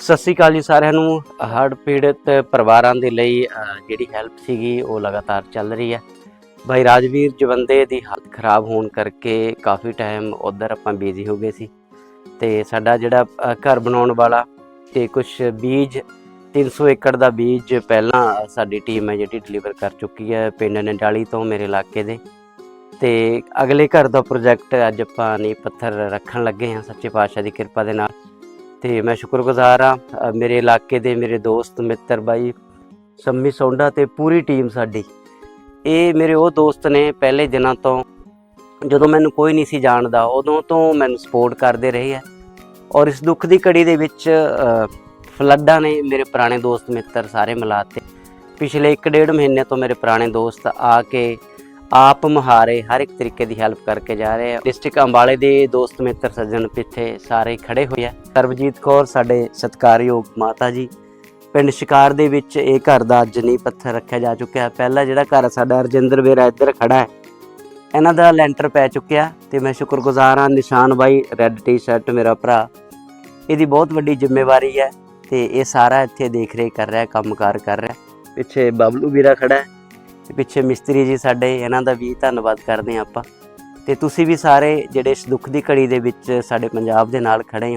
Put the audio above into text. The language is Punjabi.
ਸਤਿ ਸ੍ਰੀ ਅਕਾਲ ਜੀ ਸਾਰਿਆਂ ਨੂੰ। ਹੜ੍ਹ ਪੀੜਤ ਪਰਿਵਾਰਾਂ ਦੇ ਲਈ ਜਿਹੜੀ ਹੈਲਪ ਸੀਗੀ, ਉਹ ਲਗਾਤਾਰ ਚੱਲ ਰਹੀ ਹੈ। ਭਾਈ ਰਾਜਵੀਰ ਜਵੰਦੇ ਦੀ ਹਾਲਤ ਖਰਾਬ ਹੋਣ ਕਰਕੇ ਕਾਫੀ ਟਾਈਮ ਉਧਰ ਆਪਾਂ ਬਿਜ਼ੀ ਹੋ ਗਏ ਸੀ। ਤੇ ਸਾਡਾ ਜਿਹੜਾ ਘਰ ਬਣਾਉਣ ਵਾਲਾ ਤੇ ਕੁਝ ਬੀਜ 300 ਏਕੜ ਦਾ ਬੀਜ ਪਹਿਲਾਂ ਸਾਡੀ ਟੀਮ ਹੈ ਜਿਹੜੀ ਡਿਲੀਵਰ ਕਰ ਚੁੱਕੀ ਹੈ ਪਿੰਡ ਨੰਡਾਲੀ ਤੋਂ ਮੇਰੇ ਇਲਾਕੇ ਦੇ। ਤੇ ਅਗਲੇ ਘਰ ਦਾ ਪ੍ਰੋਜੈਕਟ ਅੱਜ ਆਪਾਂ ਨੀਂਹ ਪੱਥਰ ਰੱਖਣ ਲੱਗੇ ਹਾਂ, ਸੱਚੇ ਪਾਤਸ਼ਾਹ ਦੀ ਕਿਰਪਾ ਦੇ ਨਾਲ। ਤੇ ਮੈਂ ਸ਼ੁਕਰਗੁਜ਼ਾਰ ਆ ਮੇਰੇ ਇਲਾਕੇ ਦੇ ਮੇਰੇ ਦੋਸਤ, ਮਿੱਤਰ, ਬਾਈ ਸੰਮੀ ਸੌਂਡਾ ਤੇ ਪੂਰੀ ਟੀਮ ਸਾਡੀ। ਇਹ ਮੇਰੇ ਉਹ ਦੋਸਤ ਨੇ ਪਹਿਲੇ ਦਿਨਾਂ ਤੋਂ ਜਦੋਂ ਮੈਨੂੰ ਕੋਈ ਨਹੀਂ ਸੀ ਜਾਣਦਾ, ਉਦੋਂ ਤੋਂ ਮੈਨੂੰ ਸਪੋਰਟ ਕਰਦੇ ਰਹੇ ਆ। ਔਰ ਇਸ ਦੁੱਖ ਦੀ ਘੜੀ ਦੇ ਵਿੱਚ ਫਲੱਡਾਂ ਨੇ ਮੇਰੇ ਪੁਰਾਣੇ ਦੋਸਤ, ਮਿੱਤਰ ਸਾਰੇ ਮਿਲਾਤੇ ਪਿਛਲੇ 1.5 ਮਹੀਨੇ ਤੋਂ ਮੇਰੇ ਪੁਰਾਣੇ ਦੋਸਤ ਆ ਕੇ ਆਪ ਮੁਹਾਰੇ ਹਰ ਇੱਕ ਤਰੀਕੇ ਦੀ ਹੈਲਪ ਕਰਕੇ ਜਾ ਰਹੇ ਆ। ਡਿਸਟ੍ਰਿਕਟ ਅੰਬਾਲੇ ਦੇ ਦੋਸਤ ਮਿੱਤਰ ਸੱਜਣ ਪਿੱਛੇ ਸਾਰੇ ਖੜੇ ਹੋਏ ਆ। ਸਰਬਜੀਤ ਕੌਰ, ਸਾਡੇ ਸਤਿਕਾਰਯੋਗ ਮਾਤਾ ਜੀ। ਪਿੰਡ ਸ਼ਿਕਾਰ ਦੇ ਵਿੱਚ ਇਹ ਘਰ ਦਾ ਅੱਜ ਪੱਥਰ ਰੱਖਿਆ ਜਾ ਚੁੱਕਿਆ ਹੈ। ਪਹਿਲਾ ਜਿਹੜਾ ਘਰ ਸਾਡਾ ਰਜਿੰਦਰ ਵੀਰਾ ਇੱਧਰ ਖੜਾ ਹੈ। ਇਹਨਾਂ ਦਾ ਲੈਂਟਰ ਪੈ ਚੁੱਕਿਆ ਤੇ ਮੈਂ ਸ਼ੁਕਰਗੁਜ਼ਾਰ ਹਾਂ, ਨਿਸ਼ਾਨ ਬਾਈ ਰੈੱਡ ਟੀ-ਸ਼ਰਟ ਮੇਰਾ ਭਰਾ। ਇਹਦੀ ਬਹੁਤ ਵੱਡੀ ਜ਼ਿੰਮੇਵਾਰੀ ਹੈ ਤੇ ਇਹ ਸਾਰਾ ਇੱਥੇ ਦੇਖ ਰੇਖ ਕਰ ਰਿਹਾ, ਕੰਮਕਾਰ ਕਰ ਰਿਹਾ। ਪਿੱਛੇ ਬਬਲੂ ਵੀਰਾ ਖੜਾ ਹੈ। ਤੇ ਪਿੱਛੇ ਮਿਸਤਰੀ ਜੀ ਸਾਡੇ, ਇਹਨਾਂ ਦਾ ਵੀ ਧੰਨਵਾਦ ਕਰਦੇ ਹਾਂ ਆਪਾਂ। ਤੇ ਤੁਸੀਂ ਵੀ ਸਾਰੇ ਜਿਹੜੇ ਇਸ ਦੁੱਖ ਦੀ ਘੜੀ ਦੇ ਵਿੱਚ ਸਾਡੇ ਪੰਜਾਬ ਦੇ ਨਾਲ ਖੜੇ ਹੋ।